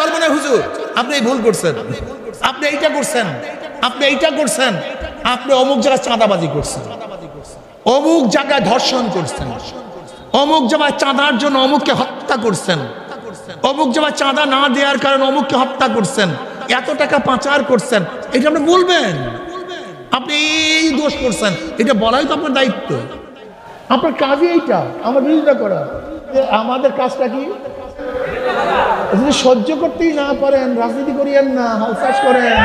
চলবে না হুজুর, আপনি ভুল করছেন। আপনি এইটা করছেন, আপনি এইটা করছেন, আপনি অমুক জায়গায় চাঁদাবাজি করছেন। অমুক জায়গায় ধর্ষণ করছেন। অমুক জায়গায় চাঁদার জন্য অমুককে হত্যা করছেন। অমুক জায়গায় চাঁদা না দেওয়ার কারণে অমুককে হত্যা করছেন। এত টাকা পাচার করছেন। এটা আপনি বলবেন? আপনি এই দোষ করছেন। এটা বলাই তো আপনার দায়িত্ব। আপনার কাজই এইটা। আমার বিরোধিতা করা। আমাদের কাজটা কি? যদি সহ্য করতেই না পারেন রাজনীতি করিয়েন না হালচাষ করেন।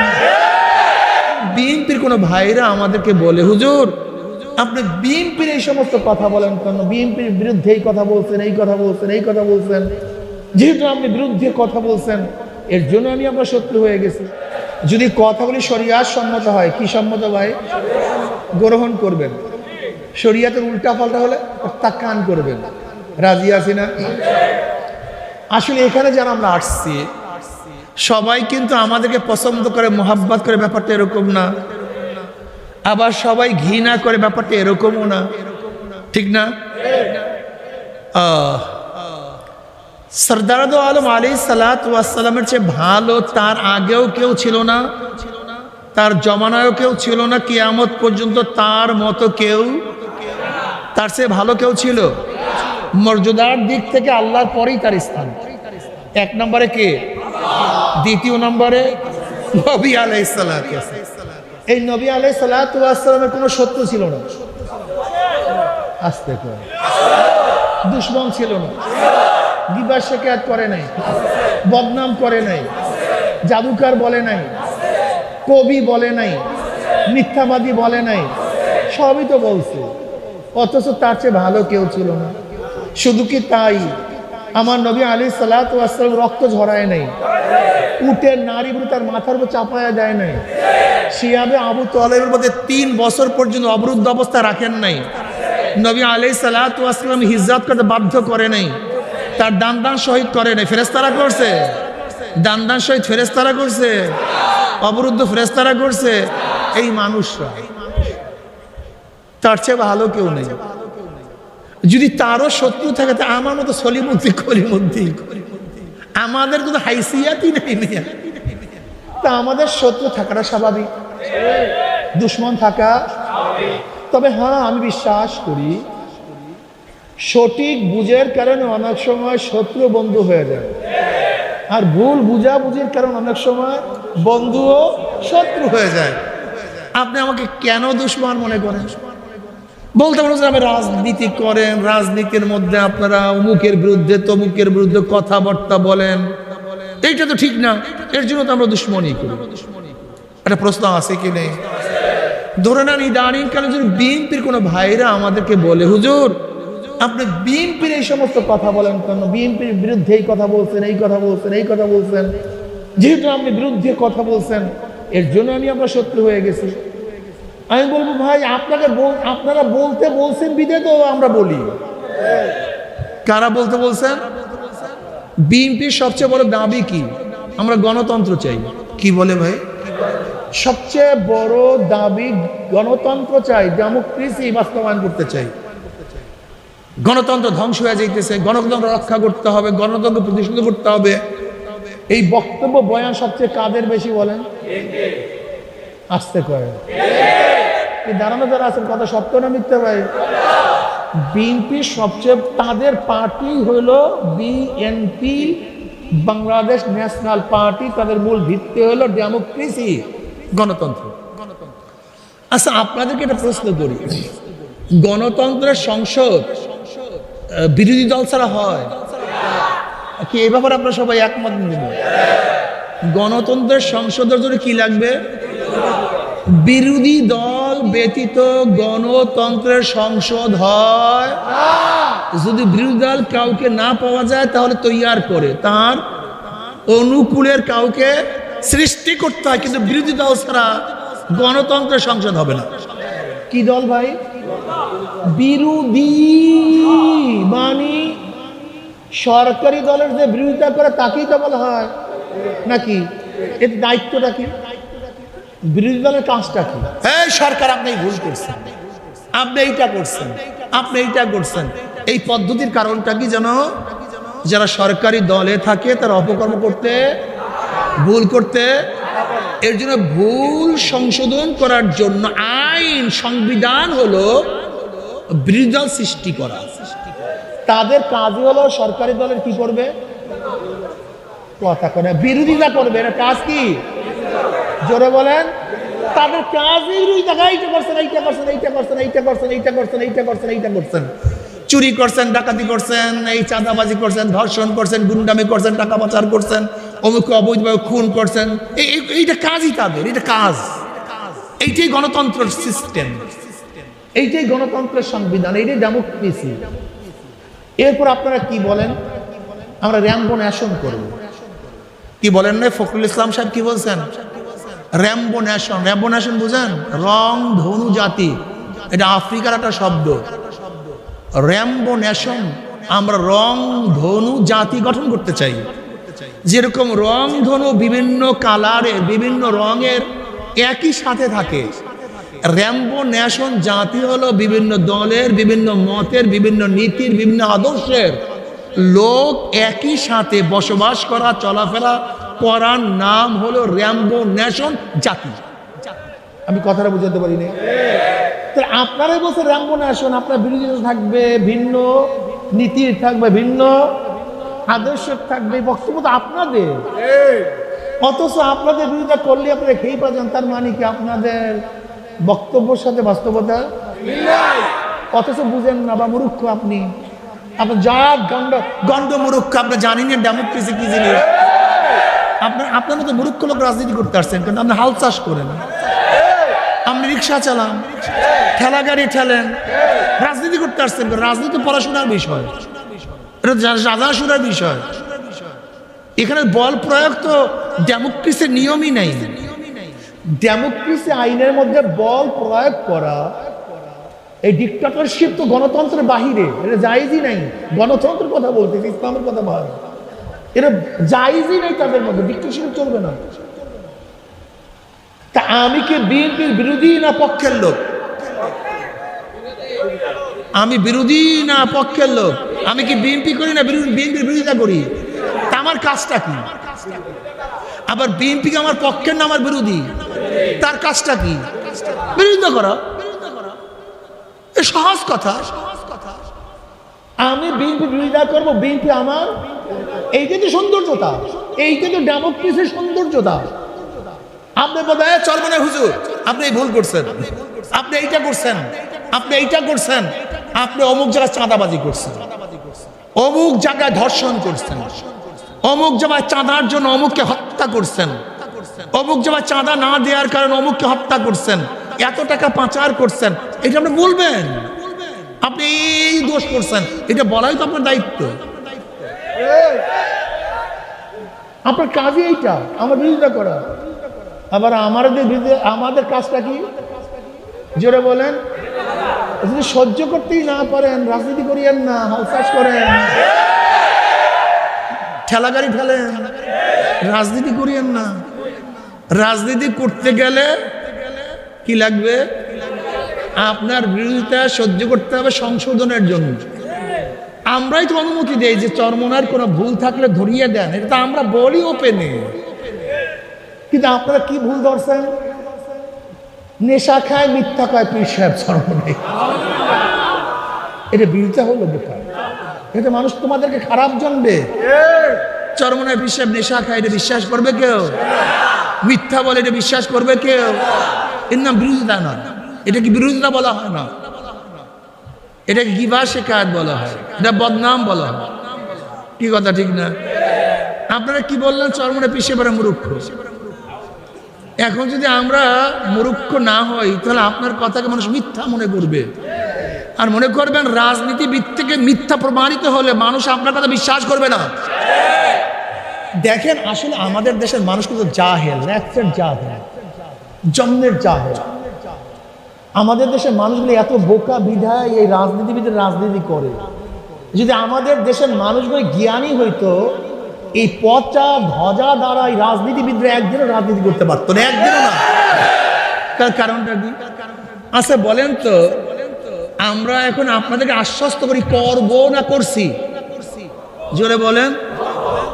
বিএনপির কোনো ভাইরা আমাদেরকে বলে হুজুর আপনি বিএনপির এই সমস্ত কথা বলেন কেন? বিএনপির বিরুদ্ধে এই কথা বলছেন এই কথা বলছেন এই কথা বলছেন। যেহেতু আপনি বিরুদ্ধে কথা বলছেন এর জন্য আমি আপনার শত্রু হয়ে গেছি। যদি কথাগুলি শরিয়ার সম্মত হয় কি সম্মত ভাই? গ্রহণ করবেন। শরিয়াতের উল্টা পাল্টা হলে প্রত্যাখ্যান করবেন। রাজি আছি না? আসলে এখানে যারা আমরা আসছি সবাই কিন্তু আমাদেরকে পছন্দ করে মোহাব্বত করে ব্যাপারটা এরকম না। আবার সবাই ঘৃণা করে ব্যাপারটা এরকমও না। ঠিক না? আহ, সরদারদ আলম আলী সালাতামের চেয়ে ভালো তার আগেও কেউ ছিল না তার জমানায়ও কেউ ছিল না কিয়ামত পর্যন্ত তার মতো কেউ তার চেয়ে ভালো কেউ ছিল। মর্যাদার দিক থেকে আল্লাহর পরেই তার স্থান। এক নম্বরে কে? দ্বিতীয় নম্বরে নবী আলাইসালাম এই নবী আলাই সালাতামের কোনো সত্য ছিল না। আসতে করে। দুশ্মন ছিল না। দিবার শেখায়াত করে নাই। বদনাম করে নাই। জাদুকার বলে নাই। কবি বলে নাই। মিথ্যাবাদী বলে নাই। সবই তো বলছে। অথচ তার চেয়ে ভালো কেউ ছিল না। শুধু কি তাই? আমার নবী আলী সালাতাম রক্ত ঝরায় নাই। উটের নারী তার মাথার উপর চাপায়া যায় নাই। শিয়াবে আবু তলেবের মধ্যে তিন বছর পর্যন্ত অবরুদ্ধ অবস্থা রাখেন নাই। নবী আলি সালাতাম হিজাত করতে বাধ্য করে নাই। তার দান দান শহীদ করে নাই। ফেরেস্তারা করছে? দান দান শহীদ ফেরেস্তারা করছে? অবরুদ্ধ ফেরেস্তারা করছে? এই মানুষরা। তার চেয়ে ভালো কেউ নেই। যদি তারও শত্রু থাকে, তা আমার মতো সলিমুদ্দি কলিমুদ্দি আমাদের কোনো হাইসিয়াতই নেই মিয়া। তা আমাদের শত্রু থাকাটা স্বাভাবিক। দুশ্মন থাকা তবে হ্যাঁ আমি বিশ্বাস করি, সঠিক বুঝের কারণে অনেক সময় শত্রু বন্ধু হয়ে যায়। আর ভুল বুঝাবুঝির কারণে অনেক সময় বন্ধুও শত্রু হয়ে যায়। আপনি আমাকে কেন দুশ্মন মনে করেন? বলতে পারো যে আপনি রাজনীতি করেন, রাজনীতির মধ্যে আপনারা অমুকের বিরুদ্ধে, তমুকের বিরুদ্ধে কথাবার্তা বলেন। এইটা তো ঠিক না। এর জন্য তো আমরা দুশ্মনী করি। একটা প্রশ্ন আছে কি নেই? ধরে নেন কালে যদি বিএনপির কোনো ভাইরা আমাদেরকে বলে, হুজুর, আপনি বিএনপির এই সমস্ত কথা বলেন কেন? বিএনপির বিরুদ্ধে এই কথা বলছেন, এই কথা বলছেন, এই কথা বলছেন। যেহেতু আপনি বিরুদ্ধে কথা বলছেন, এর জন্য আমি আপনার শত্রু হয়ে গেছি। আমি বলব ভাই আপনাকে বল- আপনারা বলতে বলছেন বিদে তো আমরা বলি। কারা বলতে বলছেন? বিএনপির সবচেয়ে বড় দাবি কি? আমরা গণতন্ত্র চাই। কি বলে ভাই? সবচেয়ে বড় দাবি গণতন্ত্র চাই ডেমোক্রেসি বাস্তবায়ন করতে চাই। গণতন্ত্র ধ্বংস হয়ে যাইতেছে গণতন্ত্র রক্ষা করতে হবে গণতন্ত্র প্রতিষ্ঠিত করতে হবে। এই বক্তব্য বয়ান সবচেয়ে কাদের বেশি বলেন? আসতে করে দাঁড়ানো যারা আছেন, কথা সত্য না মিথ্যা ভাই? বিএনপি সবচেয়ে তাদের পার্টি হলো বিএনপি বাংলাদেশ ন্যাশনাল পার্টি। তাদের মূল ভিত্তি হলো ডেমোক্রেসি, গণতন্ত্র। আচ্ছা আপনাদেরকে একটা প্রশ্ন করি। গণতন্ত্রের সংসদ বিরোধী দল ছাড়া হয়? কি এই ব্যাপারে আপনারা সবাই একমত গণতন্ত্রের সংসদের জন্য কি লাগবে? বিরোধী দল ব্যতীত গণতন্ত্রের সংসদ হয়। যদি বিরোধী দল কাউকে না পাওয়া যায়, তাহলে তৈয়ার করে। তার অনুকূলের কাউকে সৃষ্টি করতে হয়, কিন্তু বিরোধী দল ছাড়া গণতন্ত্রের সংসদ হবে না। কি দল ভাই? বিরোধী মানে সরকারি দলের যে বিরোধিতা করে, তাকেই তো বলা হয়। নাকি? এর দায়িত্বটা কি? বিরোধী দলের কাজটা কি? হ্যাঁ সরকার আপনি ভুল করছেন। আপনি এইটা করছেন, আপনি এইটা করছেন। এই পদ্ধতির কারণটা কি যেন? যারা সরকারি দলে থাকে, তারা অপকর্ম করতে, ভুল করতে, এর জন্য ভুল সংশোধন করার জন্য আইন, সংবিধান হলো বিরোধী দল সৃষ্টি করা। তাদের কাজই হলো সরকারি দলের কি করবে? কথা করে বিরোধিতা করবে এটা কাজ কি? জোরে বলেন। তাদের কাজই বিরোধিতা এইটা করছেন এইটা করছেন এইটা করছেন এইটা করছেন এইটা করছেন এইটা করছেন এইটা করছেন। চুরি করছেন, ডাকাতি করছেন, এই চাঁদাবাজি করছেন, ধর্ষণ করছেন, গুন্ডামি করছেন, টাকা পাচার করছেন, অমুক অবৈধভাবে খুন করছেন। এই- এই- এইটা কাজই তাদের এটা কাজ। এইটাই গণতন্ত্রের সিস্টেম এইটাই গণতন্ত্রের সংবিধান, এইটাই ডেমোক্রেসি এরপর আপনারা কি বলেন? আমরা র্যাম্বো ন্যাশন করব। কি বলেন না ফখরুল ইসলাম সাহেব কি বলছেন? র্যাম্বো ন্যাশন র্যাম্বো ন্যাশন বুঝেন? রং ধনু জাতি। এটা আফ্রিকার একটা শব্দ। র্যাম্বো ন্যাশন আমরা রং ধনু জাতি গঠন করতে চাই। যেরকম রং ধনু বিভিন্ন কালারের বিভিন্ন রঙের একই সাথে থাকে। র্যাম্বো ন্যাশন জাতি হলো বিভিন্ন দলের, বিভিন্ন মতের, বিভিন্ন নীতির, বিভিন্ন আদর্শের। লোক একই সাথে বসবাস করা, চলাফেরা করার নাম হলো র্যাম্বো ন্যাশন জাতি। আমি কথাটা বুঝাতে পারিনি। তাহলে আপনারাই বলছে র্যাম্বো ন্যাশন, আপনার বিরোধিতা থাকবে, ভিন্ন নীতির থাকবে, ভিন্ন আদর্শের থাকবে বক্তব্য তো আপনাদের। অথচ আপনাদের বিরোধিতা করলে আপনারা খেয়ে পাচ্ছেন, তার মানে কি আপনাদের বক্তব্যের সাথে বাস্তবতা? অথচ বুঝেন না বা মুরুক্ষ আপনি। আপনার যা গন্ড গন্ড মূর্খ, আপনি জানেন না ডেমোক্রেসি কি জিনিস? আপনার আপনার মতো মূর্খ লোক রাজনীতি করতে আসছেন কারণ আপনি হাল চাষ করেন। আপনি রিক্সা চালান, ঠেলা গাড়ি ঠেলেন, রাজনীতি করতে আসছেন রাজনীতি পড়াশোনার বিষয়। এটা রাজাশুরার বিষয়। এখানে বল প্রয়োগ তো ডেমোক্রেসির নিয়মই নাই। ডেমোক্রেসি আইনের মধ্যে বল প্রয়োগ করা, এই ডিক্টাটরশিপ তো গণতন্ত্রের বাহিরে, এটা জায়েজই নাই। গণতন্ত্রের কথা বলতেছি, ইসলামের কথা ভাব এটা জায়েজই নাই তাদের মধ্যে ডিক্টাটরশিপ চলবে না। তা আমি কি বিএনপির বিরোধী না পক্ষের লোক? আমি বিরোধী না পক্ষের লোক? আমি কি বিএনপি করি না বিএনপির বিরোধিতা করি? তা আমার কাজটা কি? আবার বিএনপিকে আমার পক্ষের না আমার বিরোধী? তার কাজটা কি? বিরোধিতা করা। এ সহজ কথা। আমি বিএনপি বিরোধিতা করব, বিএনপি আমার এইটা তো সৌন্দর্যতা এইটা তো ডেমোক্রেসির সৌন্দর্যতা। আপনি বোধহয় চরমনে হুজুর, আপনি ভুল করছেন। আপনি এইটা করছেন, আপনি এইটা করছেন, আপনি অমুক জায়গায় চাঁদাবাজি করছেন। অমুক জায়গায় ধর্ষণ করছেন। অমুক জায়গায় চাঁদার জন্য অমুককে হত্যা করছেন। অমুক জায়গায় চাঁদা না দেওয়ার কারণে অমুককে হত্যা করছেন। এত টাকা পাচার করছেন। এটা আপনি বলবেন? আপনি এই দোষ করছেন। এটা বলাই তো আপনার দায়িত্ব। আপনার কাজই এইটা, আমার বিরোধিতা করা। আবার আমাদের আমাদের কাজটা কি? জোরে বলেন। যদি সহ্য করতেই না পারেন, রাজনীতি করিয়েন না, হাল করেন। ঠেলা গাড়ি ঠেলেন রাজনীতি করিয়েন না। রাজনীতি করতে গেলে কি লাগবে? আপনার বিরোধিতা সহ্য করতে হবে সংশোধনের জন্য। আমরাই তো অনুমতি দেই যে চরমনার কোনো ভুল থাকলে ধরিয়ে দেন। এটা তো আমরা বলি ওপেনে। কিন্তু আপনারা কি ভুল ধরছেন? নেশা খায়, মিথ্যা খায় পীর সাহেব চরমনে এটা বিরোধিতা হলো বেকার এটা মানুষ তোমাদেরকে খারাপ জানবে। চরমনায় পীর সাহেব নেশা খায়, এটা বিশ্বাস করবে কেউ? মিথ্যা বলে, এটা বিশ্বাস করবে কেউ? এর নাম বিরোধিতা নয়। এটা কি বিরোধিতা বলা হয় না? এটাকে গিবা শেখায়ত বলা হয়? এটা বদনাম বলা হয়। কি কথা, ঠিক না? আপনারা কি বললেন? চরমনে পিছিয়ে পড়ে মূর্খ এখন যদি আমরা মূর্খ না হই, তাহলে আপনার কথাকে মানুষ মিথ্যা মনে করবে। আর মনে করবেন, রাজনীতিবিদ থেকে মিথ্যা প্রমাণিত হলে মানুষ আপনার কথা বিশ্বাস করবে না। দেখেন, আসলে আমাদের দেশের মানুষ কিন্তু জাহেল জাহেল, জন্মের জাহেল। আমাদের দেশের মানুষগুলো এত বোকা বিধায় এই রাজনীতিবিদের রাজনীতি করে। যদি আমাদের দেশের মানুষগুলো জ্ঞানী হইতো, এই পচা ধ্বজা দ্বারা এই রাজনীতিবিদরা একদিনও রাজনীতি করতে পারতো না, একদিনও না। তার কারণটা কি? আচ্ছা বলেন তো, আমরা এখন আপনাদেরকে আশ্বস্ত করি, করব না করছি? জোরে বলেন।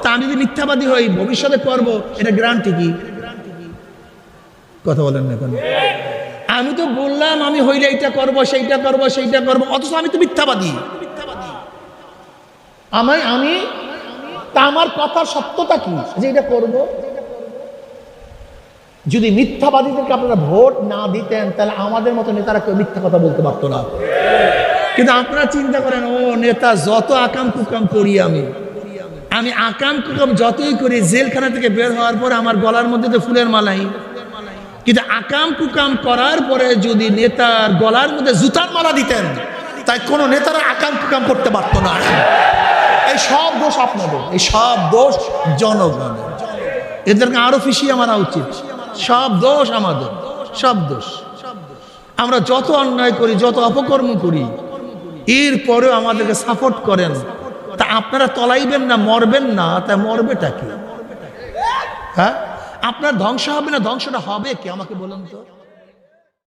তা আমি যদি মিথ্যাবাদী হই, ভবিষ্যতে করব, এটা গ্যারান্টি কি? কথা বলেন না এখন আমি তো বললাম আমি হইলে এইটা করব, সেইটা করব সেইটা করব, অথচ আমি তো মিথ্যাবাদী। আমি আমি, তা আমার কথার সত্যতা কি? যে এটা করব? যদি মিথ্যাবাদীদেরকে আপনারা ভোট না দিতেন, তাহলে আমাদের মতো নেতারা কেউ মিথ্যা কথা বলতে পারতো না। কিন্তু আপনারা চিন্তা করেন, ও নেতা, যত আকাম কুকাম করি আমি আমি আকাম কুকাম যতই করি, জেলখানা থেকে বের হওয়ার পর আমার গলার মধ্যে তো ফুলের মালাই। কিন্তু আকাম কুকাম করার পরে যদি নেতার গলার মধ্যে জুতার মালা দিতেন, তাই কোনো নেতারা আকাম কুকাম করতে পারতো না। এই সব দোষ আপনাদের, এই সব দোষ জনগণের। এদেরকে আরও ফিসিয়ে মারা উচিত। সব দোষ আমাদের, সব দোষ। আমরা যত অন্যায় করি, যত অপকর্ম করি, এর এরপরেও আমাদেরকে সাপোর্ট করেন। তা আপনারা তলাইবেন না, মরবেন না, তা মরবেটা কি? হ্যাঁ? আপনার ধ্বংস হবে না? ধ্বংসটা হবে কি? আমাকে বলুন তো।